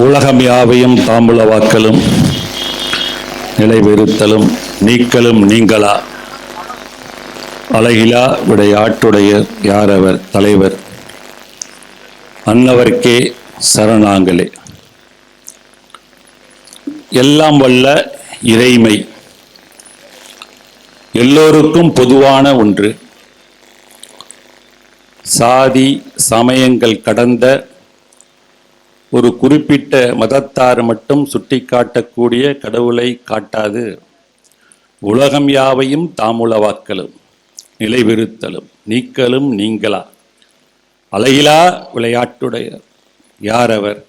உலகம் யாவையும் தாம்பூல வாக்கலும் நிலைபெறுத்தலும் நீக்கலும் நீங்களா? அழகிலா விடையாட்டுடைய யாரவர் தலைவர்? அன்னவர்க்கே சரணாங்களே. எல்லாம் வல்ல இறைமை. எல்லோருக்கும் பொதுவான ஒன்று. சாதி சமயங்கள் கடந்த ஒரு குறிப்பிட்ட மதத்தார் மட்டும் சுட்டிக்காட்டக்கூடிய கடவுளை காட்டாது. உலகம் யாவையும் தாமுளவாக்கலும் நிலைவிருத்தலும் நீக்கலும் நீங்களா? அலையிலா விளையாட்டுடைய யார் அவர்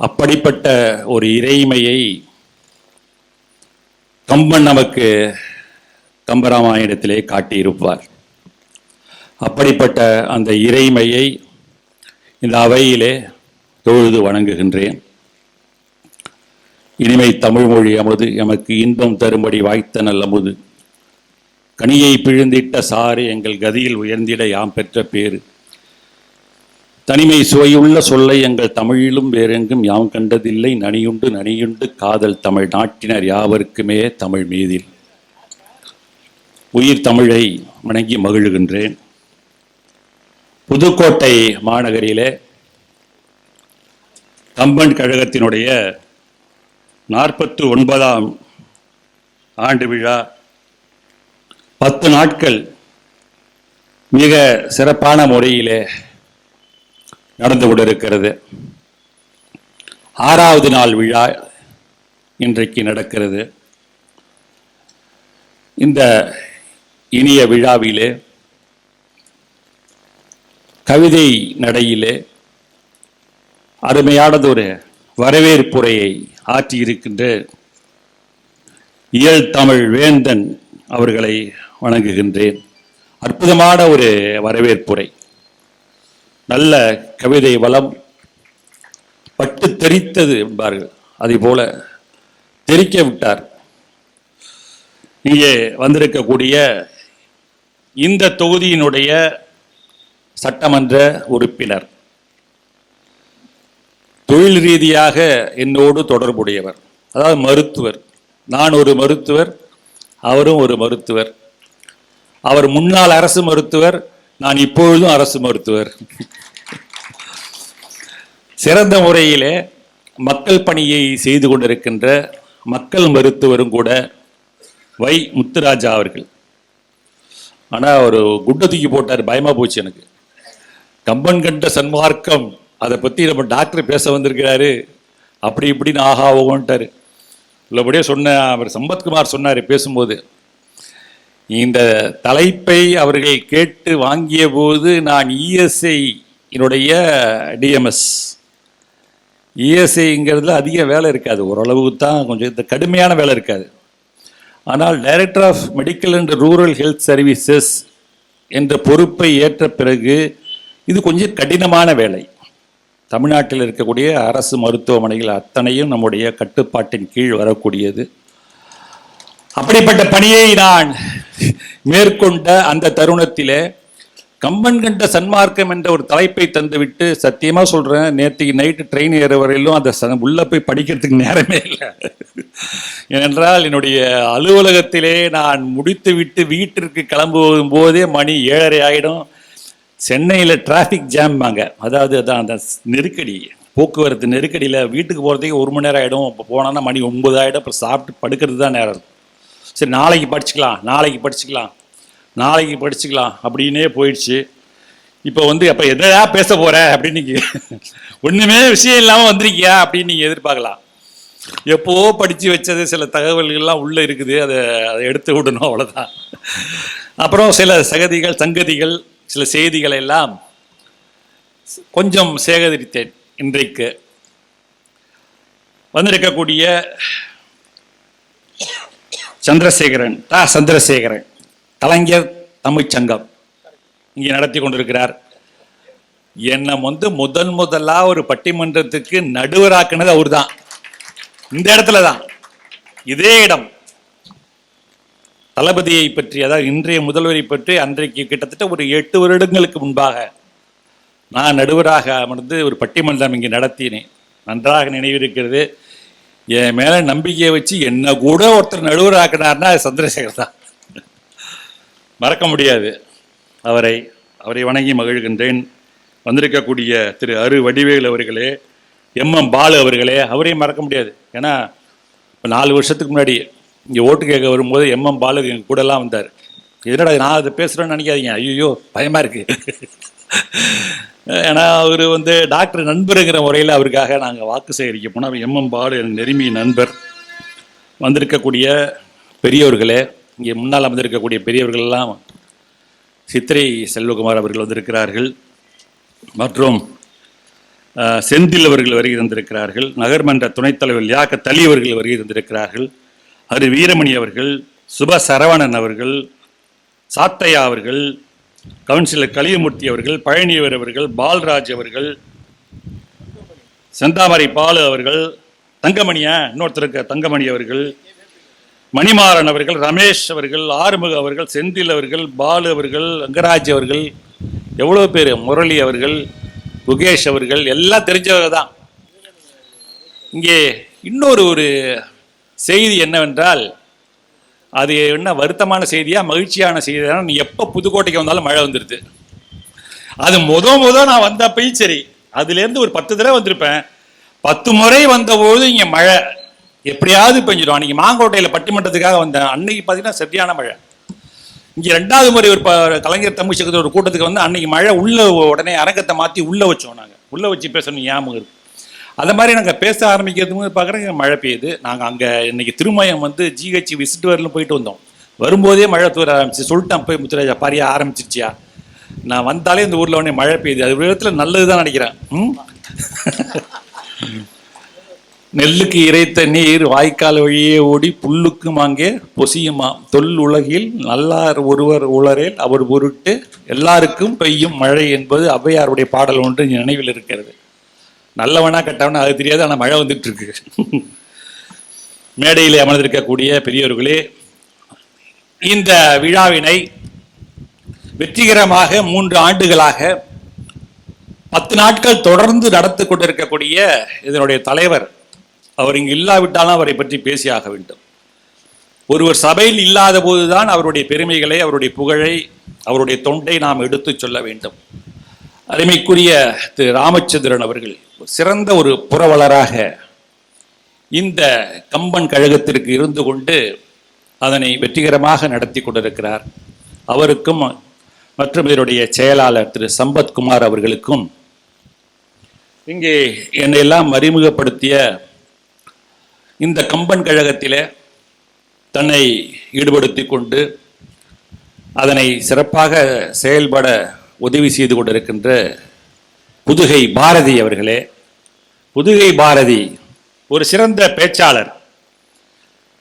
அப்படிப்பட்ட ஒரு இறைமையை கம்பன் நமக்கு கம்பராமாயணத்திலே காட்டியிருப்பார். அப்படிப்பட்ட அந்த இறைமையை இந்த அவையிலே தொழுது வணங்குகின்றேன். இனிமை தமிழ் மொழி அமுது எமக்கு இன்பம் தரும்படி வாய்த்த நல்லமுது கனியை பிழுந்திட்ட சாறு எங்கள் கதியில் உயர்ந்திட யாம் பெற்ற பேறு. தனிமை சுவையுள்ள சொல்லை எங்கள் தமிழிலும் வேறெங்கும் யாம் கண்டதில்லை. நனியுண்டு நனியுண்டு காதல் தமிழ் நாட்டினர் யாவருக்குமே தமிழ் மீதில். உயிர் தமிழை வணங்கி மகிழ்கின்றேன். புதுக்கோட்டை மாநகரிலே கம்பன் கழகத்தினுடைய நாற்பத்து ஒன்பதாம் ஆண்டு விழா பத்து நாட்கள் மிக சிறப்பான முறையிலே நடந்து கொண்டிருக்கிறது. ஆறாவது நாள் விழா இன்றைக்கு நடக்கிறது. இந்த இனிய விழாவிலே கவிதை நடையிலே அருமையானதொரு வரவேற்புரையை ஆற்றியிருக்கின்ற இயல் தமிழ் வேந்தன் அவர்களை வணங்குகின்றேன். அற்புதமான ஒரு வரவேற்புரை. நல்ல கவிதை வளம் பட்டு தெரித்தது என்பார்கள். அதே போல தெரிக்க விட்டார். இங்கே வந்திருக்கக்கூடிய இந்த தொகுதியினுடைய சட்டமன்ற உறுப்பினர் தொழில் ரீதியாக என்னோடு தொடர்புடையவர். அதாவது மருத்துவர். நான் ஒரு மருத்துவர் அவரும் ஒரு மருத்துவர். அவர் முன்னாள் அரசு மருத்துவர் நான் இப்பொழுதும் அரசு மருத்துவர். சிறந்த முறையிலே மக்கள் பணியை செய்து கொண்டிருக்கின்ற மக்கள் மருத்துவரும் கூட வை முத்துராஜா அவர்கள். ஆனால் ஒரு குட்டை தூக்கி போட்டார். பயமாக போச்சு எனக்கு. கம்பன் கண்ட சன்மார்க்கம் அதை பற்றி நம்ம டாக்டர் பேச வந்திருக்கிறாரு. அப்படி இப்படின்னு ஆஹா உள்ளபடியே சொன்ன அவர் சம்பத்குமார் சொன்னார் பேசும்போது இந்த தலைப்பை அவர்கள் கேட்டு வாங்கிய போது நான் இஎஸ்ஐ என்னுடைய டிஎம்எஸ் இஎஸ்ஐங்கிறதுல அதிக வேலை இருக்காது. ஓரளவுக்கு தான் கொஞ்சம் இந்த கடுமையான வேலை இருக்காது. ஆனால் director of medical and rural health services என்ற பொறுப்பை ஏற்ற பிறகு இது கொஞ்சம் கடினமான வேலை. தமிழ்நாட்டில் இருக்கக்கூடிய அரசு மருத்துவமனைகள் அத்தனையும் நம்முடைய கட்டுப்பாட்டின் கீழ் வரக்கூடியது. அப்படிப்பட்ட பணியை நான் மேற்கொண்ட அந்த தருணத்திலே கம்பன் கண்ட சன்மார்க்கம் என்ற ஒரு தலைப்பை தந்துவிட்டு சத்தியமாக சொல்கிறேன் நேற்றுக்கு நைட்டு ட்ரெயின் ஏற வரையிலும் அந்த ச- உள்ளே போய் படிக்கிறதுக்கு நேரமே இல்லை. ஏனென்றால் என்னுடைய அலுவலகத்திலே நான் முடித்துவிட்டு வீட்டிற்கு கிளம்பும் போதே மணி ஏழரை ஆகிடும் சென்னையில் டிராஃபிக் ஜாம்பாங்க அதாவது அதான் அந்த நெருக்கடி போக்குவரத்து நெருக்கடியில் வீட்டுக்கு போகிறதுக்கு ஒரு மணி நேரம் ஆகிடும் இப்போ போனோன்னா மணி ஒம்பது ஆகிடும் அப்புறம் சாப்பிட்டு படுக்கிறது தான் நேரம் சரி நாளைக்கு படிச்சுக்கலாம் நாளைக்கு படிச்சுக்கலாம் நாளைக்கு படிச்சுக்கலாம் அப்படின்னே போயிடுச்சு. இப்போ வந்து அப்போ எதையா பேச போகிற அப்படின்னு நீங்கள் ஒன்றுமே விஷயம் இல்லாமல் வந்திருக்கியா அப்படின்னு நீங்கள் எதிர்பார்க்கலாம். எப்போவோ படித்து வச்சது சில தகவல்கள்லாம் உள்ளே இருக்குது. அதை அதை எடுத்து விடணும் அவ்வளோதான் அப்புறம் சில சகதிகள் சங்கதிகள் சில செய்திகளை எல்லாம் கொஞ்சம் சேகரித்தேன் இன்றைக்கு. வந்திருக்கக்கூடிய சந்திரசேகரன் தா. சந்திரசேகரன் கலைஞர் தமிழ்ச்சங்கம் இங்கே நடத்தி கொண்டிருக்கிறார். என்னை வந்து முதன் முதலா ஒரு பட்டிமன்றத்துக்கு நடுவராக்குனது அவர்தான். இந்த இடத்துல தான் இதே இடம். தளபதியை பற்றி அதாவது இன்றைய முதல்வரை பற்றி அன்றைக்கு கிட்டத்தட்ட ஒரு எட்டு வருடங்களுக்கு முன்பாக நான் நடுவராக அமர்ந்து ஒரு பட்டிமன்றம் இங்கே நடத்தினேன். நன்றாக நினைவிருக்கிறது. என் மேலே நம்பிக்கையை வச்சு என்னை கூட ஒருத்தர் நடுவராக்கினார்னா அது சந்திரசேகர் தான். மறக்க முடியாது. அவரை அவரை வணங்கி மகிழ்கின்றேன். வந்திருக்கக்கூடிய திரு அரு வடிவேல் அவர்களே எம்எம் பாலு அவர்களே அவரையும் மறக்க முடியாது. ஏன்னா இப்போ நாலு வருஷத்துக்கு முன்னாடி இங்கே ஓட்டு கேட்க வரும்போது எம்எம் பாலு எங்கள் கூடலாம் வந்தார். என்னடா நான் அதை பேசுகிறேன்னு நினைக்காதீங்க. ஐயோ பயமாக இருக்குது ஏன்னா அவர் வந்து டாக்டர் நண்பருங்கிற முறையில் அவருக்காக நாங்கள் வாக்கு சேகரிக்க போனோம். எம்எம் பாலு என் நெருங்கிய நண்பர் வந்திருக்கக்கூடிய பெரியவர்களே இங்கே முன்னால் வந்திருக்கக்கூடிய பெரியவர்கள் எல்லாம் சித்திரை செல்வகுமார் அவர்கள் வந்திருக்கிறார்கள். மற்றும் செந்தில் அவர்கள் வருகை தந்திருக்கிறார்கள். நகர்மன்ற துணைத் தலைவர் லியாக்க தலி அவர்கள் வருகை தந்திருக்கிறார்கள். அரு வீரமணி அவர்கள் சுப சரவணன் அவர்கள் சாத்தையா அவர்கள் கவுன்சிலர் கலியமூர்த்தி அவர்கள் பழனியவர் அவர்கள் பால்ராஜ் அவர்கள் செந்தாமரை பாலு அவர்கள் தங்கமணியா இன்னொருத்தருக்கு தங்கமணி அவர்கள் மணிமாறன் அவர்கள் ரமேஷ் அவர்கள் ஆறுமுக அவர்கள் செந்தில் அவர்கள் பாலு அவர்கள் ரங்கராஜ் அவர்கள் எவ்வளோ பேர் முரளி அவர்கள் முகேஷ் அவர்கள் எல்லாம் தெரிஞ்சவங்க தான். இங்கே இன்னொரு ஒரு செய்தி என்னவென்றால் அது என்ன வருத்தமான செய்தியா மகிழ்ச்சியான செய்தியா நீ எப்போ புதுக்கோட்டைக்கு வந்தாலும் மழை வந்துடுது அது முத முத நான் வந்தப்பையும் சரி அதுலேருந்து ஒரு பத்து தடவை வந்திருப்பேன். பத்து முறை வந்தபோது இங்கே மழை. எப்படியாவது பெஞ்சிடும். அன்றைக்கி மாங்கோட்டையில் பட்டிமன்றத்துக்காக வந்தேன். அன்னைக்கு பார்த்தீங்கன்னா சரியான மழை. இங்கே ரெண்டாவது முறை ஒரு கலைஞர் தமிழ் சங்கத்தில் ஒரு கூட்டத்துக்கு வந்து அன்னைக்கு மழை உள்ள உடனே அரங்கத்தை மாற்றி உள்ளே வச்சோம் நாங்கள் உள்ளே வச்சு பேசணும் ஞாபகம் இருக்கு. அந்த மாதிரி நாங்கள் பேச ஆரம்பிக்கிறதுக்கு பார்க்குறேங்க மழை பெய்யுது. நாங்கள் அங்கே இன்னைக்கு திருமயம் வந்து ஜிஹெச் விசிட் வரலும் போயிட்டு வந்தோம். வரும்போதே மழை தூர ஆரம்பிச்சு சொல்லிட்டேன் போய் முத்துராஜா பாரியா ஆரம்பிச்சிருச்சியா? நான் வந்தாலே இந்த ஊரில் உடனே மழை பெய்யுது. அது விதத்தில் நல்லது தான் நினைக்கிறேன். ம்? நெல்லுக்கு இறைத்த நீர் வாய்க்கால் வழியே ஓடி புல்லுக்கும் அங்கே பொசியுமா? தொல் உலகில் நல்லார் ஒருவர் உளரேல் அவர் பொருட்டு எல்லாருக்கும் பெய்யும் மழை என்பது ஔவையாருடைய பாடல் ஒன்று நினைவில் இருக்கிறது. நல்லவனா கெட்டவனா அது தெரியாது ஆனால் மழை வந்துட்டு இருக்கு மேடையில் அமர்ந்திருக்கக்கூடிய பெரியவர்களே இந்த விழாவினை வெற்றிகரமாக மூன்று ஆண்டுகளாக பத்து நாட்கள் தொடர்ந்து நடத்து கொண்டிருக்கக்கூடிய இதனுடைய தலைவர் அவர் இங்கு இல்லாவிட்டாலும் அவரை பற்றி பேசியாக வேண்டும். ஒருவர் சபையில் இல்லாத போதுதான் அவருடைய பெருமைகளை அவருடைய புகழை அவருடைய தொண்டை நாம் எடுத்துச் சொல்ல வேண்டும். அருமைக்குரிய திரு ராமச்சந்திரன் அவர்கள் சிறந்த ஒரு புறவலராக இந்த கம்பன் கழகத்திற்கு இருந்து கொண்டு அதனை வெற்றிகரமாக நடத்தி கொண்டிருக்கிறார். அவருக்கும் மற்றும் இதனுடைய செயலாளர் திரு சம்பத்குமார் அவர்களுக்கும் இங்கே என்னையெல்லாம் அறிமுகப்படுத்திய இந்த கம்பன் கழகத்திலே தன்னை ஈடுபடுத்தி கொண்டு அதனை சிறப்பாக செயல்பட உதவி செய்து கொண்டிருக்கின்ற புதுகை பாரதி அவர்களே. புதுகை பாரதி ஒரு சிறந்த பேச்சாளர்.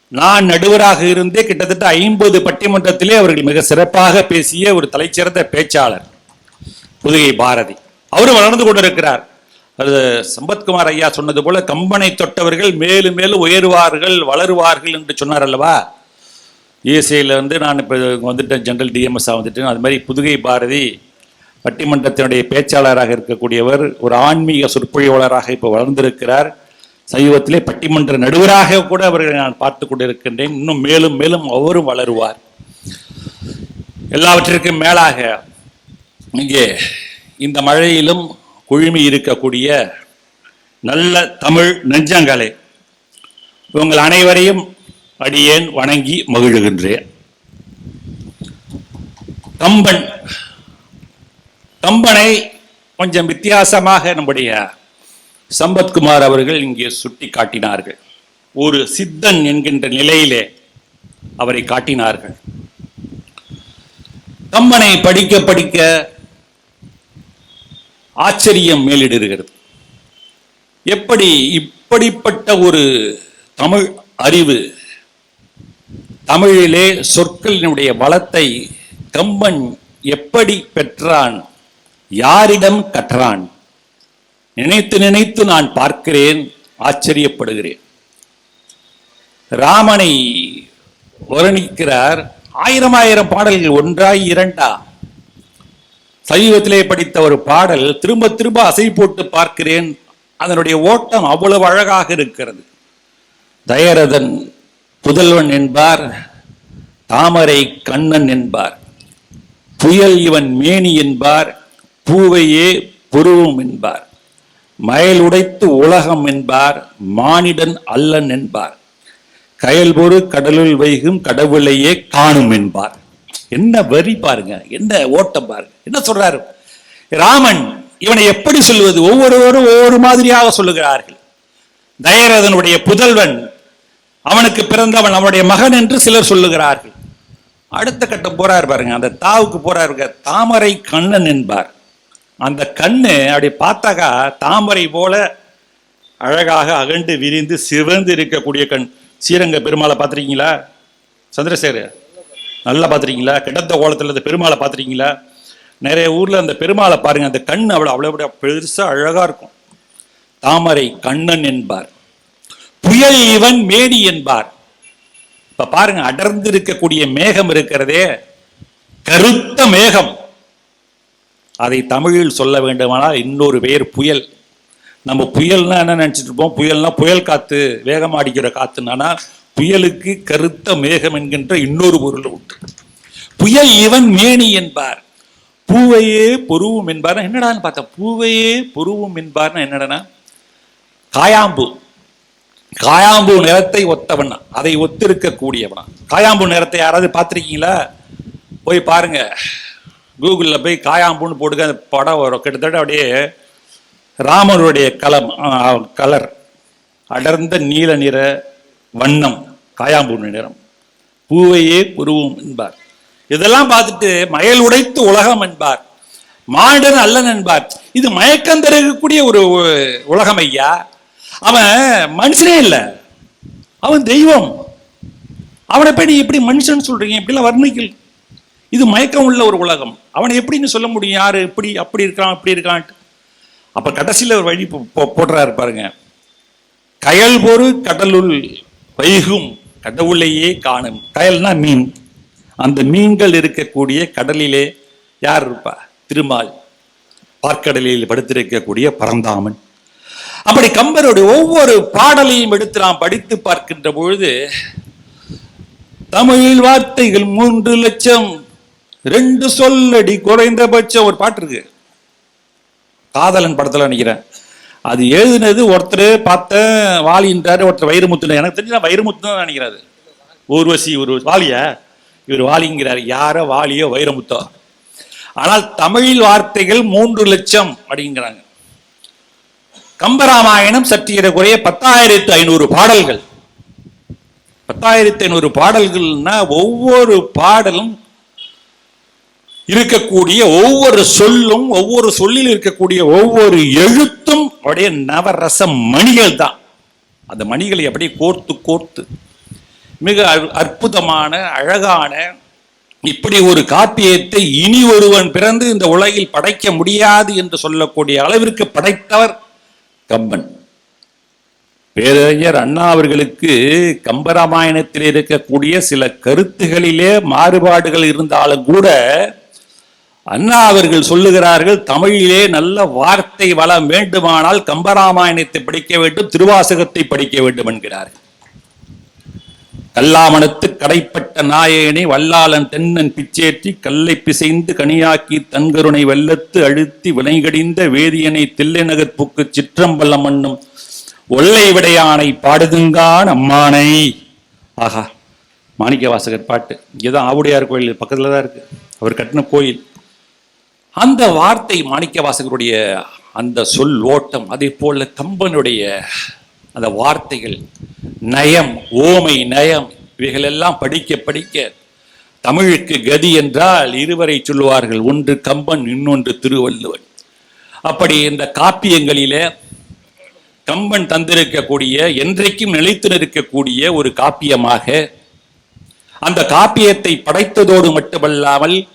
நான் நடுவராக இருந்தே கிட்டத்தட்ட ஐம்பது பட்டிமன்றத்திலே அவர்கள் மிக சிறப்பாக பேசிய ஒரு தலைச்சிறந்த பேச்சாளர் புதுகை பாரதி. அவரும் வளர்ந்து கொண்டிருக்கிறார். அது சம்பத்குமார் ஐயா சொன்னது போல கம்பனை தொட்டவர்கள் மேலும் மேலும் உயருவார்கள் வளருவார்கள் என்று சொன்னார் அல்லவா? இஎஸ்ஐயில் வந்து நான் இப்போ வந்துட்டேன் ஜென்ரல் டிஎம்எஸ்ஸாக வந்துட்டேன். அது மாதிரி புதுகை பாரதி பட்டிமன்றத்தினுடைய பேச்சாளராக இருக்கக்கூடியவர் ஒரு ஆன்மீக சொற்பொழிவாளராக இப்போ வளர்ந்திருக்கிறார். சமீபத்திலே பட்டிமன்ற நடுவராக கூட அவர்களை நான் பார்த்து கொண்டிருக்கின்றேன். இன்னும் மேலும் மேலும் அவரும் வளருவார். எல்லாவற்றிற்கும் மேலாக இங்கே இந்த மழையிலும் குழுமி இருக்கக்கூடிய நல்ல தமிழ் நெஞ்சங்களை உங்கள் அனைவரையும் அடியேன் வணங்கி மகிழுகின்றேன். கம்பன் கம்பனை கொஞ்சம் வித்தியாசமாக நம்முடைய சம்பத்குமார் அவர்கள் இங்கே சுட்டி காட்டினார்கள். ஒரு சித்தன் என்கின்ற நிலையிலே அவரை காட்டினார்கள். கம்பனை படிக்க படிக்க ஆச்சரியம் மேலிடுகிறது. எப்படி இப்படிப்பட்ட ஒரு தமிழ் அறிவு தமிழிலே சொற்களினுடைய வளத்தை கம்பன் எப்படி பெற்றான்? யாரிடம் கற்றான் நினைத்து நினைத்து நான் பார்க்கிறேன் ஆச்சரியப்படுகிறேன். ராமனை வர்ணிக்கிறார் ஆயிரம் ஆயிரம் பாடல்கள் ஒன்றாய் இரண்டா? சைவத்திலே படித்த ஒரு பாடல் திரும்ப திரும்ப அசை போட்டு பார்க்கிறேன் அதனுடைய ஓட்டம் அவ்வளவு அழகாக இருக்கிறது. தயரதன் புதல்வன் என்பார் தாமரை கண்ணன் என்பார். புயல் இவன் மேனி என்பார் பூவையே புருவம் என்பார். மயல் உடைத்து உலகம் என்பார் மானிடன் அல்லன் என்பார். கயல்பொரு கடலுள் வைகும் கடவுளையே காணும் என்பார். என்ன வரி பாருங்க என்ன ஓட்டம் பாருங்க என்ன சொல்றாரு? ராமன் இவனை எப்படி சொல்வது? ஒவ்வொருவரும் ஒவ்வொரு மாதிரியாக சொல்லுகிறார்கள். தயரதனுடைய புதல்வன் அவனுக்கு பிறந்தவன் அவனுடைய மகன் என்று சிலர் சொல்லுகிறார்கள். அடுத்த கட்டம் போறார் பாருங்க அந்த தாவுக்கு போறாருங்க தாமரை கண்ணன் என்பார். அந்த கண்ணு அப்படி பார்த்தாக்கா தாமரை போல அழகாக அகண்டு விரிந்து சிவந்து இருக்கக்கூடிய கண். ஸ்ரீரங்க பெருமாளை பார்த்துருக்கீங்களா? சந்திரசேகர் நல்லா பார்த்துருக்கீங்களா? கிடந்த கோலத்தில் அந்த பெருமாளை பார்த்துருக்கீங்களா? நிறைய ஊரில் அந்த பெருமாளை பாருங்க அந்த கண் அவ்வளோ அவ்வளோ பெருசாக அழகாக இருக்கும். தாமரை கண்ணன் என்பார். புயல் இவன் மேடி என்பார். இப்போ பாருங்க அடர்ந்து இருக்கக்கூடிய மேகம் இருக்கிறதே கருத்த மேகம். அதை தமிழில் சொல்ல வேண்டுமானால் இன்னொரு பெயர் புயல். நம்ம புயல்னா என்ன நினச்சிட்டு இருப்போம்? புயல்னா புயல் காத்து வேகமாக அடிக்கிற காத்துனா புயலுக்கு கருத்த மேகம் என்கின்ற இன்னொரு பொருள் உண்டு. புயல் இவன் மேனி என்பார். பூவையே பொருவும் என்பார். என்னடான்னு பார்த்தா? பூவையே பொருவும் என்பார்னா என்னடனா? காயாம்பு. காயாம்பு நிறத்தை ஒத்தவன். அதை ஒத்திருக்கக்கூடியவனா. காயாம்பு நிறத்தை யாராவது பார்த்துருக்கீங்களா? போய் பாருங்க. கூகுளில் போய் காயாம்பூன்னு போட்டுக்க அந்த படம் வரும். கிட்டத்தட்ட அப்படியே ராமருடைய கலம் கலர். அடர்ந்த நீல நிற வண்ணம் காயாம்பூ நிறம். பூவையே புருவும் என்பார். இதெல்லாம் பார்த்துட்டு மயல் உடைத்து உலகம் என்பார். மாடன் அல்லன் என்பார். இது மயக்கம் தருகக்கூடிய ஒரு உலகம் ஐயா. அவன் மனுஷனே இல்லை. அவன் தெய்வம். அவனை போய் நீ எப்படி மனுஷன் சொல்றீங்க இப்படிலாம் வர்ணிக்கல் இது மயக்கம் உள்ள ஒரு உலகம். அவனை எப்படின்னு சொல்ல முடியும்? யார்? இப்படி அப்படி இருக்கான் அப்படி இருக்கான்ட்டு அப்ப கடைசியில் ஒரு வழி போ- போடுறாரு பாருங்க. கயல் பொறு கடலுள் வைகும் கடவுளையே காணும். கயல்னா மீன். அந்த மீன்கள் இருக்கக்கூடிய கடலிலே யார் இருப்பா? திருமால். பார்க்கடலில் படுத்திருக்கக்கூடிய பரந்தாமன். அப்படி கம்பருடைய ஒவ்வொரு பாடலையும் எடுத்து நாம் படித்து பார்க்கின்ற பொழுது தமிழ் வார்த்தைகள் மூன்று லட்சம் ரெண்டு சொல்லடி குறைந்தபட்சம் ஒரு பாட்டு இருக்கு. காதலன் படத்துல நினைக்கிறேன் அது எழுதினது ஒருத்தர் பார்த்தேன் வாலின்றாரு ஒருத்தர் வைரமுத்து எனக்கு தெரிஞ்சு நான் வைரமுத்து தான் நினைக்கிறாரு. ஊர்வசி ஒரு வாலியா? இவர் வாலிங்கிறாரு. யாரோ வாலியோ வைரமுத்தோ? ஆனால் தமிழில் வார்த்தைகள் மூன்று லட்சம் அப்படிங்கிறாங்க. கம்பராமாயணம் சற்று குறைய பத்தாயிரத்து ஐநூறு பாடல்கள். பத்தாயிரத்து ஐநூறு பாடல்கள்னா ஒவ்வொரு பாடலும் இருக்கக்கூடிய ஒவ்வொரு சொல்லும் ஒவ்வொரு சொல்லில் இருக்கக்கூடிய ஒவ்வொரு எழுத்தும் அப்படியே நவரச மணிகள் தான். அந்த மணிகளை அப்படியே கோர்த்து கோர்த்து. மிக அற்புதமான அழகான இப்படி ஒரு காப்பியத்தை இனி ஒருவன் பிறந்து இந்த உலகில் படைக்க முடியாது என்று சொல்லக்கூடிய அளவிற்கு படைத்தவர் கம்பன். பேரறிஞர் அண்ணா அவர்களுக்கு கம்பராமாயணத்தில் இருக்கக்கூடிய சில கருத்துகளிலே மாறுபாடுகள் இருந்தாலும் கூட அண்ணா அவர்கள் சொல்லுகிறார்கள் தமிழிலே நல்ல வார்த்தை வளம் வேண்டுமானால் கம்பராமாயணத்தை படிக்க வேண்டும் திருவாசகத்தை படிக்க வேண்டும் என்கிறார்கள். கல்லாமணத்து கடைப்பட்ட நாயேனை வல்லாளன் தென்னன் பிச்சேற்றி கல்லை பிசைந்து கனியாக்கி தன்கருணை வெள்ளத்து அழுத்தி விலைகடிந்த வேதியனை தில்லை நகர்ப்புக்கு சிற்றம்பலம் மண்ணும் ஒல்லை விடையானை பாடுதுங்கான் அம்மானை. ஆஹா மாணிக்க வாசகர் பாட்டு. இதுதான் ஆவுடையார் கோயில் பக்கத்துல தான் இருக்கு. அவர் கட்டின கோயில். அந்த வார்த்தை மாணிக்க வாசகருடைய அந்த சொல் ஓட்டம் அதே போல கம்பனுடைய அந்த வார்த்தைகள் நயம் ஓமை நயம் இவைகளெல்லாம் படிக்க படிக்க தமிழுக்கு கதி என்றால் இருவரை சொல்லுவார்கள் ஒன்று கம்பன் இன்னொன்று திருவள்ளுவன். அப்படி இந்த காப்பியங்களிலே கம்பன் தந்திருக்கக்கூடிய என்றைக்கும் நிலைத்து நிற்கக்கூடிய ஒரு காப்பியமாக அந்த காப்பியத்தை படைத்ததோடு மட்டுமல்லாமல்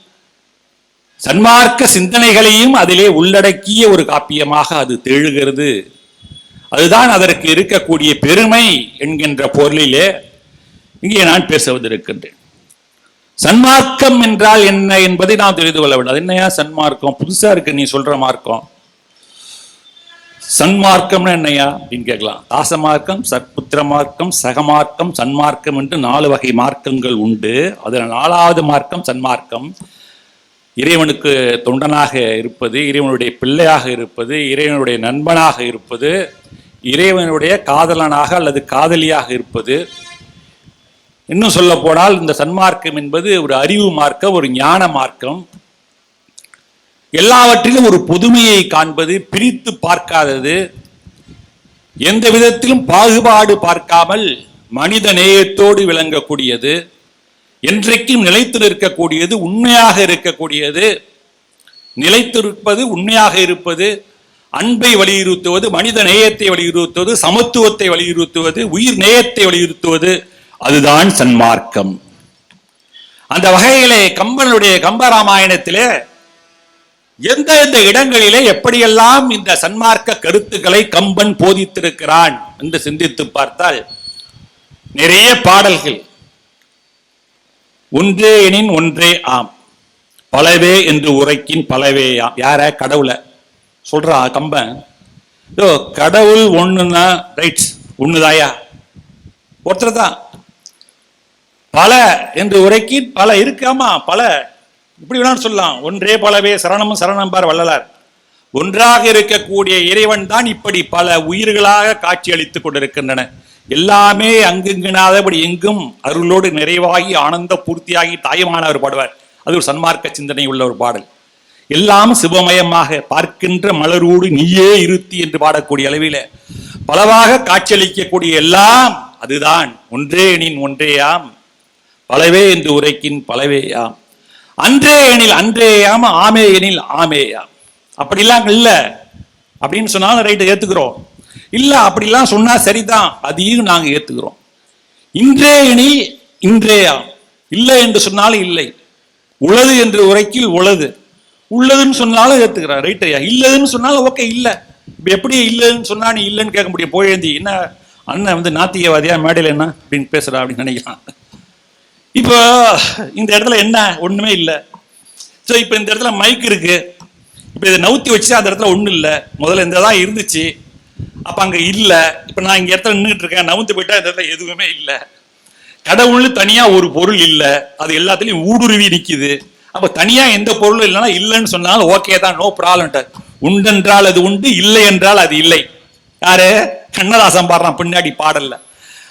சன்மார்க்க சிந்தனைகளையும் அதிலே உள்ளடக்கிய ஒரு காப்பியமாக அது திகழ்கிறது அதுதான் அதற்கு இருக்கக்கூடிய பெருமை என்கின்ற பொருளிலே இங்கே நான் பேச வந்திருக்கின்றேன் சன்மார்க்கம் என்றால் என்ன என்பதை நான் தெரிந்து கொள்ள வேண்டும். அது என்னையா? சன்மார்க்கம். புதுசா இருக்கு நீ சொல்ற மார்க்கம். சன்மார்க்கம்னு என்னையா? அப்படின்னு கேட்கலாம். தாசமார்க்கம் சற்புத்திர மார்க்கம் சகமார்க்கம் சன்மார்க்கம் என்று நாலு வகை மார்க்கங்கள் உண்டு. அதில் நாலாவது மார்க்கம் சன்மார்க்கம். இறைவனுக்கு தொண்டனாக இருப்பது இறைவனுடைய பிள்ளையாக இருப்பது இறைவனுடைய நண்பனாக இருப்பது இறைவனுடைய காதலனாக அல்லது காதலியாக இருப்பது. இன்னும் சொல்ல போனால் இந்த சன்மார்க்கம் என்பது ஒரு அறிவு மார்க்கம் ஒரு ஞான மார்க்கம். எல்லாவற்றிலும் ஒரு பொதுமையை காண்பது பிரித்து பார்க்காதது. எந்த விதத்திலும் பாகுபாடு பார்க்காமல் மனித நேயத்தோடு விளங்கக்கூடியது. என்றைக்கும் நிலைத்து நிற்கக்கூடியது உண்மையாக இருக்கக்கூடியது. நிலைத்திருப்பது உண்மையாக இருப்பது. அன்பை வலியுறுத்துவது மனித நேயத்தை வலியுறுத்துவது சமத்துவத்தை வலியுறுத்துவது உயிர் நேயத்தை வலியுறுத்துவது. அதுதான் சன்மார்க்கம். அந்த வகையிலே கம்பனுடைய கம்பராமாயணத்திலே எந்த எந்த இடங்களிலே எப்படியெல்லாம் இந்த சன்மார்க்க கருத்துக்களை கம்பன் போதித்திருக்கிறான் என்று சிந்தித்து பார்த்தால் நிறைய பாடல்கள் ஒன்றே எனின் ஒன்றே ஆம். பலவே என்று உரைக்கின் பலவே ஆம். யார? கடவுளை. சொல்றா கம்பன். யோ கடவுள் ஒண்ணுன்னா ரைட்ஸ் ஒண்ணுதாயா? ஒருத்தர் தான் பல என்று உரைக்கின் பல இருக்காமா? பல. இப்படி வேணாலும் சொல்லலாம். ஒன்றே பலவே சரணமும் சரணம் பார் வள்ளலார். ஒன்றாக இருக்கக்கூடிய இறைவன் தான் இப்படி பல உயிர்களாக காட்சி அளித்துக் கொண்டிருக்கின்றன. எல்லாமே அங்குங்கினாதபடி எங்கும் அருளோடு நிறைவாகி ஆனந்த பூர்த்தியாகி தாயமானவர் பாடுவார். அது ஒரு சன்மார்க்க சிந்தனை உள்ள ஒரு பாடல். எல்லாம் சிவமயமாக பார்க்கின்ற மலரோடு நீயே இருத்தி என்று பாடக்கூடிய அளவில பலவாக காட்சியளிக்கக்கூடிய எல்லாம் அதுதான். ஒன்றே எனின் ஒன்றேயாம். பலவே என்று உரைக்கின் பலவேயாம். அன்றே எனில் அன்றேயாம் ஆமே எனில் ஆமேயாம். அப்படிலாம் இல்ல. அப்படின்னு சொன்னாலும் ரைட்டை ஏத்துக்கிறோம். இல்ல அப்படிலாம் சொன்னா சரிதான். அதையும் நாங்க ஏத்துக்கிறோம். இன்றே எனில் இன்றேயா? இல்லை என்று சொன்னாலும் இல்லை. உளது என்று உரைக்கில் உளது. உள்ளதுன்னு சொன்னாலும் ஏத்துக்கிறான் ரைட் ஐயா? இல்லதுன்னு சொன்னாலும் ஓகே இல்ல. இப்ப எப்படி இல்லைன்னு சொன்னா நீ இல்லைன்னு கேட்க முடியும். போயேந்தி என்ன அண்ணன் வந்து நாத்திகவாதியா? மேடையில் என்ன? அப்படின்னு பேசுறா அப்படின்னு நினைக்கலாம் இப்போ இந்த இடத்துல என்ன? ஒண்ணுமே இல்லை. ஸோ இப்போ இந்த இடத்துல மைக் இருக்கு. இப்போ இதை நவுத்தி வச்சு அந்த இடத்துல ஒண்ணும் இல்லை. முதல்ல இந்த தான் இருந்துச்சு. அப்ப அங்க இல்ல. இப்ப நான் இங்க இடத்துல நின்றுட்டு இருக்கேன். நவுந்து போயிட்டா இந்த இடத்துல எதுவுமே இல்ல. கடவுள்னு தனியா ஒரு பொருள் இல்ல. அது எல்லாத்துலயும் ஊடுருவி நிக்குது. அப்ப தனியா எந்த பொருளும் இல்லைன்னா இல்லைன்னு சொன்னாலும் ஓகே தான். நோ ப்ராப்ளம் உண்டென்றால் அது உண்டு இல்லை என்றால் அது இல்லை. யாரு? கண்ணதாசன் பாடுறான் பின்னாடி பாடல்ல.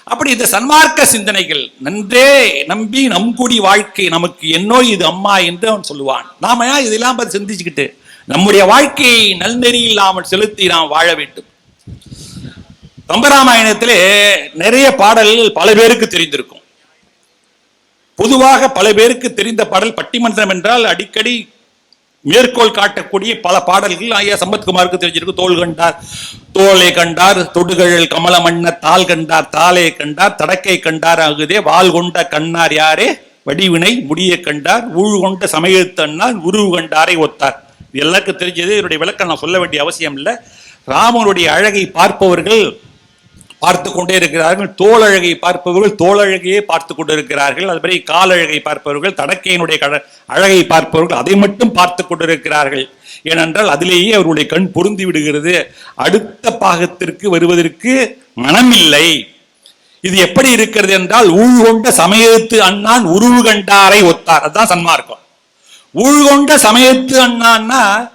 அப்படி இந்த சன்மார்க்க சிந்தனைகள் நன்றே நம்பி நம்குடி வாழ்க்கை நமக்கு என்னோ இது அம்மா என்று அவன் சொல்லுவான். நாம ஏன் இதெல்லாம் இல்லாம சிந்திச்சுக்கிட்டு? நம்முடைய வாழ்க்கையை நல்நெறி இல்லாமல் செலுத்தி நாம் வாழ வேண்டும். கம்பராமாயணத்திலே நிறைய பாடல்கள் பல பேருக்கு தெரிந்திருக்கும். பொதுவாக பல பேருக்கு தெரிந்த பாடல் பட்டிமன்றம் என்றால் அடிக்கடி மேற்கோள் காட்டக்கூடிய பல பாடல்கள் ஐயா சம்பத்குமாருக்கு தெரிஞ்சிருக்கு தோல் கண்டார் தோலை கண்டார் தொடுகழல் கமல மன்ன தாள் கண்டார் தாளே கண்டார் தடக்கை கண்டார் ஆகுதே வாள் கொண்ட கண்ணார் யாரே? வடிவினை முடிய கண்டார் ஊழ் கொண்ட சமயத்தன்னால் உருவு கண்டாரை ஒத்தார். இது எல்லாருக்கும் தெரிஞ்சது. இதனுடைய விளக்கம் நான் சொல்ல வேண்டிய அவசியம் இல்லை. ராமனுடைய அழகை பார்ப்பவர்கள் பார்த்து கொண்டே இருக்கிறார்கள். தோளழகை பார்ப்பவர்கள் தோளழகையே பார்த்து கொண்டிருக்கிறார்கள். அதுபடி காலழகை பார்ப்பவர்கள் தடக்கையினுடைய கட அழகை பார்ப்பவர்கள் அதை மட்டும் பார்த்து கொண்டிருக்கிறார்கள். ஏனென்றால் அதிலேயே அவருடைய கண் பொருந்தி விடுகிறது. அடுத்த பாகத்திற்கு வருவதற்கு மனமில்லை. இது எப்படி இருக்கிறது என்றால் ஊழ்கொண்ட சமயத்து அண்ணான் உருவு கண்டாரை ஒத்தார். அதுதான் சன்மார்க்கம். ஊழ்கொண்ட சமயத்து அண்ணான்னா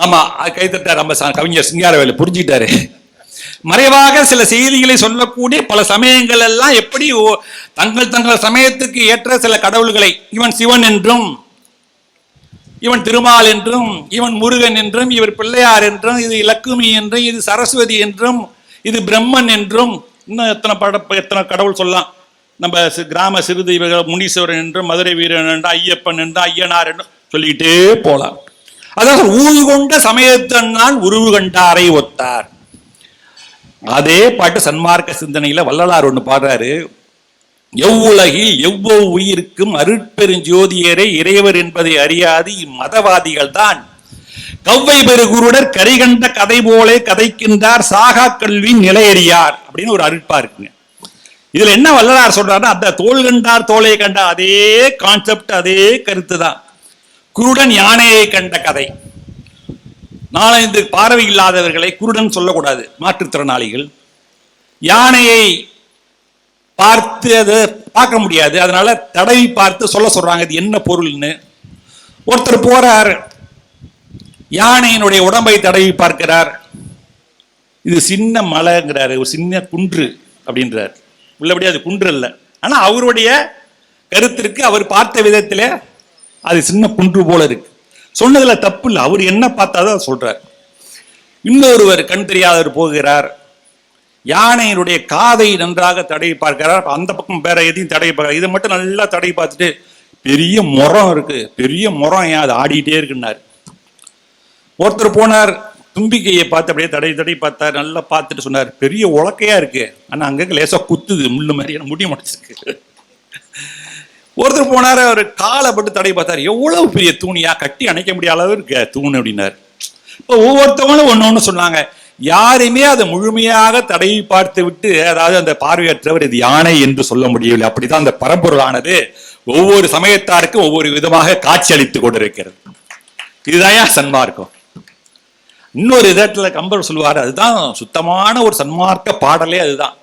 ஆமா கைத்தட்டார் நம்ம ச- கவிஞர் சிங்காரவேலு புரிஞ்சுக்கிட்டாரு. மறைவாக சில செய்திகளை சொல்லக்கூடிய பல சமயங்கள் எல்லாம் எப்படி தங்கள் தங்கள் சமயத்துக்கு ஏற்ற சில கடவுள்களை இவன் சிவன் என்றும் இவன் திருமால் என்றும் இவன் முருகன் என்றும் இவர் பிள்ளையார் என்றும் இது லக்குமி என்றும் இது சரஸ்வதி என்றும் இது பிரம்மன் என்றும் இன்னும் எத்தனை பட எத்தனை கடவுள் சொல்லலாம். நம்ம கிராம சிறு தெய்வங்கள் முனீஸ்வரன் என்றும் மதுரை வீரன் என்றும் ஐயப்பன் என்றும் ஐயனார் என்றும் சொல்லிக்கிட்டே போலாம். அதாவது ஊது கொண்ட சமயத்தன்னான் உருவு கண்டாரை ஒத்தார். அதே பாட்டு சன்மார்க்க சிந்தனையில வள்ளலார் ஒன்று பாடுறாரு. எவ்வுலகில் எவ்வளவு உயிருக்கும் அருட்பெருஞ்சோதியரை இறைவர் என்பதை அறியாது இம்மதவாதிகள் தான் கவ்வை பெருகுருடர் கரிகண்ட கதை போலே கதைக்கின்றார் சாகா கல்வி நிலையறியார் அப்படின்னு ஒரு அருட்பா இருக்குங்க. இதுல என்ன வள்ளலார் சொல்றாருன்னா அந்த தோல் கண்டார் தோலை கண்ட அதே கான்செப்ட் அதே கருத்து தான் குருடன் யானையை கண்ட கதை. நாலஞ்சு பார்வை இல்லாதவர்களை குருடன் சொல்லக்கூடாது. மாற்றுத்திறனாளிகள் யானையை பார்த்து அதை பார்க்க முடியாது. அதனால தடவி பார்த்து சொல்ல சொல்றாங்க. இது என்ன பொருள்னு. ஒருத்தர் போறார். யானையினுடைய உடம்பை தடவி பார்க்கிறார். இது சின்ன மலைங்கிறாரு. ஒரு சின்ன குன்று அப்படின்றார். உள்ளபடி அது குன்று இல்லை ஆனால் அவருடைய கருத்திற்கு அவர் பார்த்த விதத்தில் அது சின்ன குன்று போல இருக்கு. சொன்னதுல தப்பு இல்லை அவர் என்ன பார்த்தாதான் சொல்றார். இன்னொருவர் கண் தெரியாதவர் போகிறார். யானையினுடைய காதை நன்றாக தடை பார்க்கிறார். அந்த பக்கம் வேற எதையும் தடை பார்க்க இதை மட்டும் நல்லா தடை பார்த்துட்டு பெரிய முறம் இருக்கு. பெரிய முறம் ஏன் அது ஆடிட்டே இருக்குன்னாரு. ஒருத்தர் போனார். தும்பிக்கையை பார்த்து அப்படியே தடை தடை பார்த்தார். நல்லா பார்த்துட்டு சொன்னார். பெரிய உலக்கையா இருக்கு. ஆனா அங்கே லேசா குத்துது. முள்ளு மாதிரி. முடி முடிச்சிருக்கு ஒருத்தர் போனார் அவர் காலை பட்டு தடவி பார்த்தார். எவ்வளவு பெரிய தூணியா? கட்டி அணைக்க முடியாத அளவு தூண் அப்படின்னார். இப்போ ஒவ்வொருத்தவங்களும் ஒன்று ஒன்று சொன்னாங்க. யாரையுமே அதை முழுமையாக தடையை பார்த்து விட்டு அதாவது அந்த பார்வையற்றவர் இது யானை என்று சொல்ல முடியவில்லை. அப்படிதான் அந்த பரம்பொருளானது ஒவ்வொரு சமயத்தாருக்கும் ஒவ்வொரு விதமாக காட்சியளித்துக் கொண்டிருக்கிறது. இதுதான் சன்மார்க்கம் இன்னொரு இடத்துல கம்பர் சொல்லுவார் அதுதான் சுத்தமான ஒரு சன்மார்க்க பாடலே அதுதான்.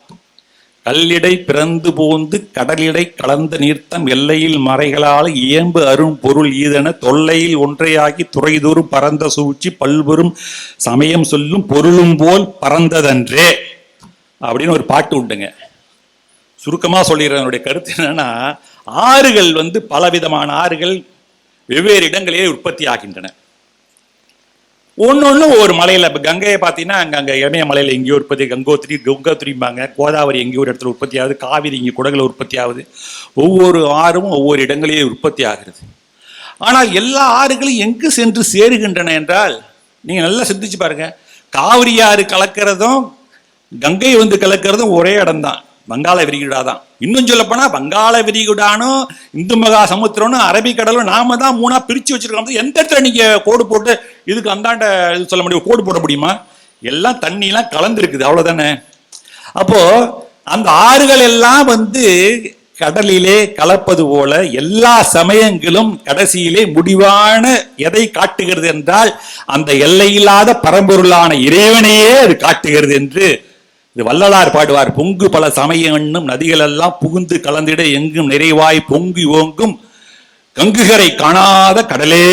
கல்லிடை பிறந்து போந்து கடலிடை கலந்த நீர்த்தம் எல்லையில் மறைகளால் இயம்பு அரும் பொருள் ஈதென தொல்லையில் ஒன்றையாகி துறைதோறும் பரந்த சூழ்ச்சி பல்வரும் சமயம் சொல்லும் பொருளும் போல் பறந்ததன்றே அப்படின்னு ஒரு பாட்டு உண்டுங்க. சுருக்கமாக சொல்லிடுறேன். என்னுடைய கருத்து என்னன்னா ஆறுகள் வந்து பலவிதமான ஆறுகள் வெவ்வேறு இடங்களிலே உற்பத்தி ஆகின்றன. ஒன்னொன்னு ஒவ்வொரு மலையில. இப்ப கங்கையை பார்த்தீங்கன்னா அங்க அங்க இமயமலையில எங்கேயோ உற்பத்தி கங்கோத்திரி கங்கோத்திரிம்பாங்க கோதாவரி எங்கேயோ ஒரு இடத்துல உற்பத்தி ஆகுது காவிரி இங்கே குடகுல உற்பத்தி ஆகுது ஒவ்வொரு ஆறும் ஒவ்வொரு இடங்களிலே உற்பத்தி ஆகிறது. ஆனால் எல்லா ஆறுகளும் எங்கு சென்று சேருகின்றன என்றால் நீங்க நல்லா சிந்திச்சு பாருங்க. காவிரி ஆறு கலக்கிறதும் கங்கை வந்து கலக்கிறதும் ஒரே இடம்தான். வங்காள விரிகுடா தான் இன்னும் சொல்ல போனா வங்காள விரிகுடானும் இந்து மகா சமுத்திரம்னு அரபிக்கடலும் நாம தான் மூணா பிரிச்சு வச்சிருக்கோம் எந்த இடத்துல நீங்க கோடு போட்டு இதுக்கு அந்தாண்ட இது சொல்ல முடியும்? கோடு போட முடியுமா? எல்லாம் தண்ணி கலந்துருக்குது. அவ்வளவுதானே? அப்போ அந்த ஆறுகள் எல்லாம் வந்து கடலிலே கலப்பது போல எல்லா சமயங்களும் கடைசியிலே முடிவான எதை காட்டுகிறது என்றால் அந்த எல்லையில்லாத பரம்பொருளான இறைவனையே அது காட்டுகிறது என்று இது வள்ளலார் பாடுவார் பொங்கு பல சமயம் நதிகள் எல்லாம் புகுந்து கலந்திட எங்கும் நிறைவாய் பொங்கி ஓங்கும் கங்குகரை காணாத கடலே.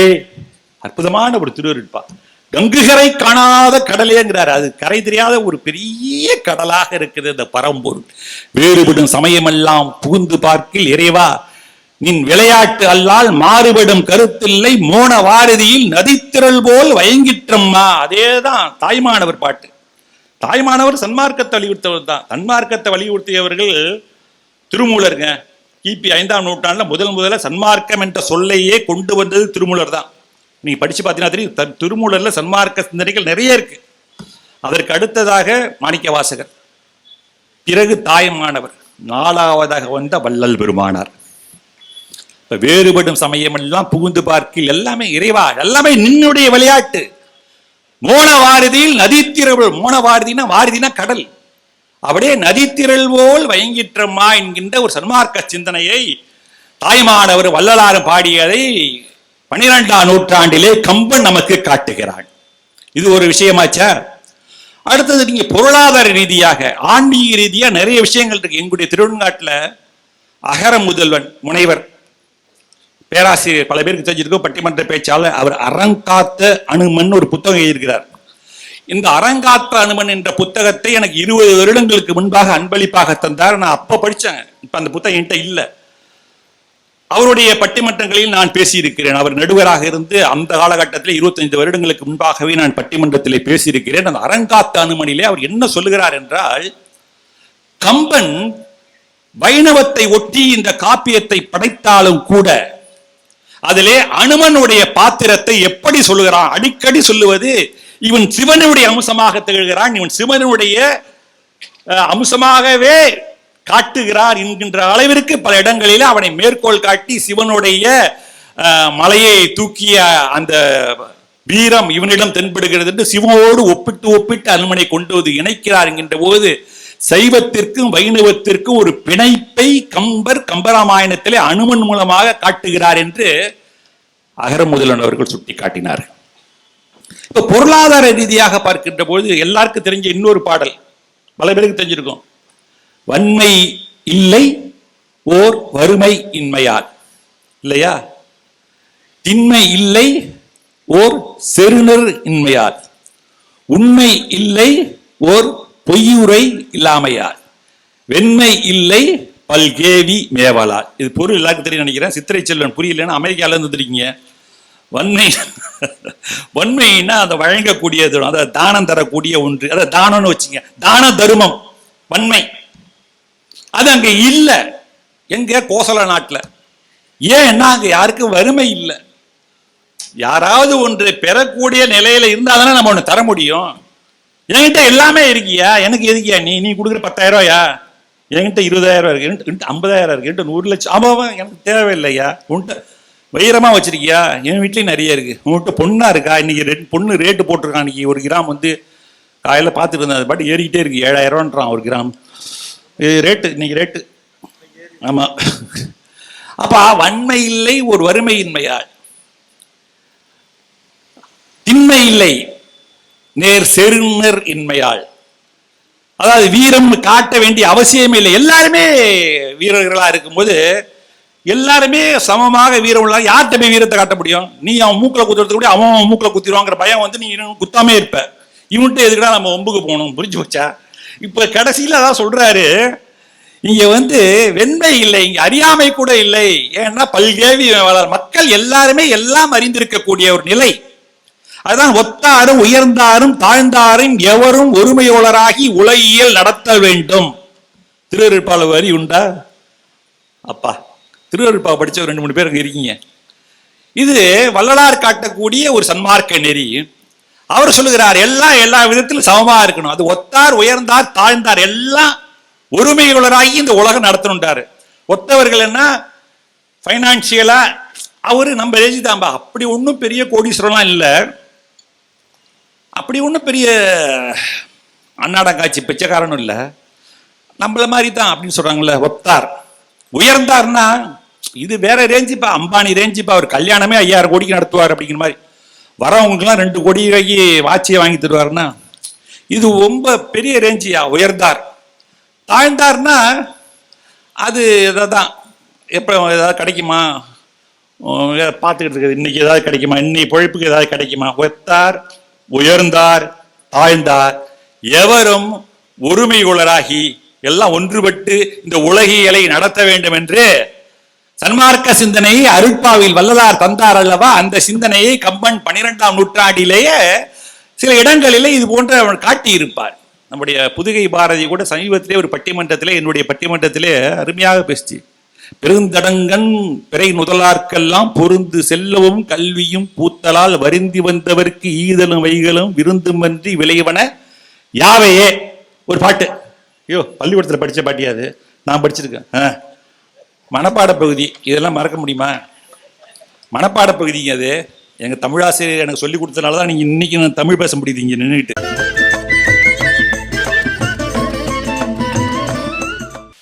அற்புதமான ஒரு திருவருட்பா. கங்குகரை காணாத கடலேங்கிறார் அது கரை தெரியாத ஒரு பெரிய கடலாக இருக்குது இந்த பரம்பொருள். வேறுபடும் சமயமெல்லாம் புகுந்து பார்க்கில் இறைவா நின் விளையாட்டு அல்லால் மாறுபடும் கருத்தில்லை மோன வாரதியில் நதித்திரள் போல் வயங்கிற்றம்மா. அதேதான் தாய்மானவர் பாட்டு. தாய்மானவர் சன்மார்க்கத்தை வலியுறுத்தவர் தான். சன்மார்க்கத்தை வலியுறுத்தியவர்கள் திருமூலருங்க. கிபி ஐந்தாம் நூற்றாண்டில் முதல் முதல்ல சன்மார்க்கம் என்ற சொல்லையே கொண்டு வந்தது திருமூலர் தான். நீங்க படிச்சு பார்த்தீங்கன்னா தெரியும் த- திருமூலர்ல சன்மார்க்க சிந்தனைகள் நிறைய இருக்கு. அதற்கு அடுத்ததாக மாணிக்க வாசகர் பிறகு தாயமானவர். நாலாவதாக வந்த வள்ளல் பெருமானார். இப்ப வேறுபடும் சமயமெல்லாம் புகுந்து பார்க்கில் எல்லாமே இறைவா எல்லாமே நின்னுடைய விளையாட்டு. மோனவாரதியில் நதித்திரள் மோனவாரதினா வாரதினா கடல். அப்படியே நதித்திரள் போல் வயங்கிற்றம்மா என்கின்ற ஒரு சன்மார்க்க சிந்தனையை தாய்மானவர் வள்ளலாறு பாடியதை பனிரெண்டாம் நூற்றாண்டிலே கம்பன் நமக்கு காட்டுகிறான். இது ஒரு விஷயமாச்சா அடுத்தது நீங்க பொருளாதார ரீதியாக ஆன்மீக ரீதியாக நிறைய விஷயங்கள் இருக்கு. எங்களுடைய திருவண்ணாட்டுல அகர முதல்வன் முனைவர் பேராசிரியர் பல பேருக்கு தெரிஞ்சிருக்கும் பட்டிமன்ற பேச்சாளர் அவர் அறங்காத்த அனுமன் ஒரு புத்தகம் எழுதியிருக்கிறார். இந்த அறங்காத்த அனுமன் என்ற புத்தகத்தை எனக்கு இருபது வருடங்களுக்கு முன்பாக அன்பளிப்பாக தந்தார். நான் அப்ப படிச்சேன். இப்ப அந்த புத்தகம் என்கிட்ட இல்லை. அவருடைய பட்டிமன்றங்களில் நான் பேசியிருக்கிறேன். அவர் நடுவராக இருந்து அந்த காலகட்டத்தில் 25 வருடங்களுக்கு முன்பாகவே நான் பட்டிமன்றத்தில் பேசியிருக்கிறேன். அந்த அறங்காத்த அனுமனிலே அவர் என்ன சொல்லுகிறார் என்றால் கம்பன் வைணவத்தை ஒட்டி இந்த காப்பியத்தை படைத்தாலும் கூட அதிலே அனுமனுடைய பாத்திரத்தை எப்படி சொல்லுகிறான்? அடிக்கடி சொல்லுவது இவன் சிவனுடைய அம்சமாக திகழ்கிறான் இவன் சிவனுடைய அம்சமாகவே காட்டுகிறார் என்கின்ற அளவிற்கு பல இடங்களில் அவனை மேற்கோள் காட்டி சிவனுடைய மலையை தூக்கிய அந்த வீரம் இவனிடம் தென்படுகிறது என்று சிவனோடு ஒப்பிட்டு ஒப்பிட்டு அனுமனை கொண்டு வந்து இணைக்கிறார் என்கின்ற போது சைவத்திற்கும் வைணவத்திற்கும் ஒரு பிணைப்பை கம்பர் கம்பராமாயணத்திலே அனுமன் மூலமாக காட்டுகிறார் என்று அகரமுதலன் அவர்கள் சுட்டி காட்டினார் இப்ப பொருளாதார ரீதியாக பார்க்கின்ற பொழுது எல்லாருக்கும் தெரிஞ்ச இன்னொரு பாடல் பல பேருக்கு தெரிஞ்சிருக்கும். வன்மை இல்லை ஓர் வறுமை இன்மையால். இல்லையா? திண்மை இல்லை ஓர் செருணர் இன்மையால். உண்மை இல்லை ஓர் பொய்யுரை இல்லாமையால் வெண்மை இல்லை பல்கேவி மேவலால் இது பொருள் எல்லாருக்கும் தெரியும் நினைக்கிறேன். சித்திரை செல்வன் புரியலன்னா அமெரிக்கால இருந்து வந்துருக்கீங்க. வன்மை வன்மைன்னா அதை வழங்கக்கூடியது அதை தானம் தரக்கூடிய ஒன்று. அதை தானம்னு வச்சுங்க. தான தருமம் வன்மை. அது அங்க இல்ல. எங்க? கோசல நாட்டில். ஏன்னா அங்க யாருக்கும் வறுமை இல்லை. யாராவது ஒன்று பெறக்கூடிய நிலையில இருந்தால் தானே நம்ம ஒன்று தர முடியும். என்கிட்ட எல்லாமே இருக்கியா? எனக்கு எதுக்கியா? நீ நீ கொடுக்குற பத்தாயிரம் ரூபாயா என்கிட்ட இருபதாயிரம் இருக்கு. என்கிட்ட- ஐம்பதாயிரம் இருக்கு. என்கிட்ட நூறு லட்சம். ஆமா எனக்கு தேவையில்லையா? உன்கிட்ட வைரமா வச்சிருக்கியா? என் வீட்லயும் நிறைய இருக்கு. உன்கிட்ட பொண்ணா இருக்கா? இன்னைக்கு ரெட் பொண்ணு ரேட்டு போட்டிருக்கான். இன்னைக்கு ஒரு கிராம் வந்து காலையில் பார்த்துட்டு இருந்தேன். அது பாட்டு ஏறிக்கிட்டே இருக்கு. ஏழாயிரம் ரூபான்றான் ஒரு கிராம். ரேட்டு இன்னைக்கு ரேட்டு ஆமா. அப்பா வன்மை இல்லை ஒரு வறுமையின்மையா திண்மை இல்லை. நேர் செருநர் இன்மையால். அதாவது வீரம் காட்ட வேண்டிய அவசியமே இல்லை. எல்லாருமே வீரர்களா இருக்கும்போது எல்லாருமே சமமாக வீரம் உள்ள யார்கிட்ட போய் வீரத்தை காட்ட முடியும்? நீ அவன் மூக்கில் குத்துறது கூட அவன் அவன் மூக்கில் குத்திடுவாங்கிற பயம் வந்து நீ இன்னும் குத்தாமே இருப்ப. இவன்ட்டு எதுக்குடா நம்ம ஒம்புக்கு போகணும்? புரிஞ்சு வச்சா இப்ப கடைசியில் அதான் சொல்றாரு இங்க வந்து வெண்மை இல்லை இங்க அறியாமை கூட இல்லை. ஏன்னா பல்கேவி வளர் மக்கள் எல்லாருமே எல்லாம் அறிந்திருக்கக்கூடிய ஒரு நிலை. அதுதான் ஒத்தாரும் உயர்ந்தாரும் தாழ்ந்தாரும் எவரும் ஒருமையோளராகி உலகியல் நடத்த வேண்டும். திருவருப்பாள வரி உண்டா? அப்பா திருவருப்பா படிச்ச ஒரு ரெண்டு மூணு பேர் அங்கே இருக்கீங்க. இது வள்ளலார் காட்டக்கூடிய ஒரு சன்மார்க்க நெறி. அவர் சொல்லுகிறார் எல்லாம் எல்லா விதத்திலும் சமமா இருக்கணும். அது ஒத்தார் உயர்ந்தார் தாழ்ந்தார் எல்லாம் ஒருமையுள்ளராகி இந்த உலகம் நடத்தணுன்றாரு ஒத்தவர்கள் என்ன? ஃபைனான்சியலா அவரு நம்ம ரேஜிதாம்பா அப்படி ஒன்றும் பெரிய கோடீஸ்வரம்லாம் இல்லை. அப்படி ஒன்றும் பெரிய அன்னாடங்காட்சி பிச்சைக்காரனும் இல்லை. நம்மள மாதிரி தான் அப்படின்னு சொல்கிறாங்களே ஒத்தார். உயர்ந்தார்னா இது வேற ரேஞ்சுப்பா அம்பானி ரேஞ்சுப்பா அவர் கல்யாணமே ஐயாயிரம் கோடிக்கு நடத்துவார் அப்படிங்கிற மாதிரி. வரவங்களுக்குலாம் ரெண்டு கோடி ரூபாய்க்கு வாட்சியை வாங்கி தருவார்னா இது ரொம்ப பெரிய ரேஞ்சியா உயர்ந்தார். தாழ்ந்தார்னா அது இதை தான் எப்போ ஏதாவது கிடைக்குமா? பார்த்துக்கிட்டு இருக்குது இன்னைக்கு ஏதாவது கிடைக்குமா? இன்னைக்கு பொழைப்புக்கு ஏதாவது கிடைக்குமா? ஒத்தார். உயர்ந்தார் தாழ்ந்தார் எவரும் ஒருமையுளராகி எல்லாம் ஒன்றுபட்டு இந்த உலகியலை நடத்த வேண்டும் என்று சன்மார்க்க சிந்தனையை அருட்பாவில் வல்லதார் தந்தார் அல்லவா? அந்த சிந்தனையை கம்பன் பனிரெண்டாம் நூற்றாண்டிலேயே சில இடங்களிலே இது போன்ற அவன் காட்டியிருப்பார். நம்முடைய புதுகை பாரதி கூட சமீபத்திலே ஒரு பட்டிமன்றத்திலே என்னுடைய பட்டிமன்றத்திலே அருமையாக பேசிச்சு. பெருந்தடங்கன் பிறை முதலார்க்கெல்லாம் பொருந்து செல்லவும் கல்வியும் பூத்தலால் வருந்தி வந்தவர்க்கு ஈதலும் வைகளும் விருந்துமன்றி விளைவன யாவையே? ஒரு பாட்டு. ஐயோ பள்ளிக்கூடத்தில் படிச்ச பாட்டியாது நான் படிச்சிருக்கேன். மனப்பாட பகுதி. இதெல்லாம் மறக்க முடியுமா? மனப்பாட பகுதிங்க அது. எங்க தமிழாசிரியர் எனக்கு சொல்லி கொடுத்தனால தான் நீங்க இன்னைக்கு நான் தமிழ் பேச முடியுது இங்கே நின்றுக்கிட்டு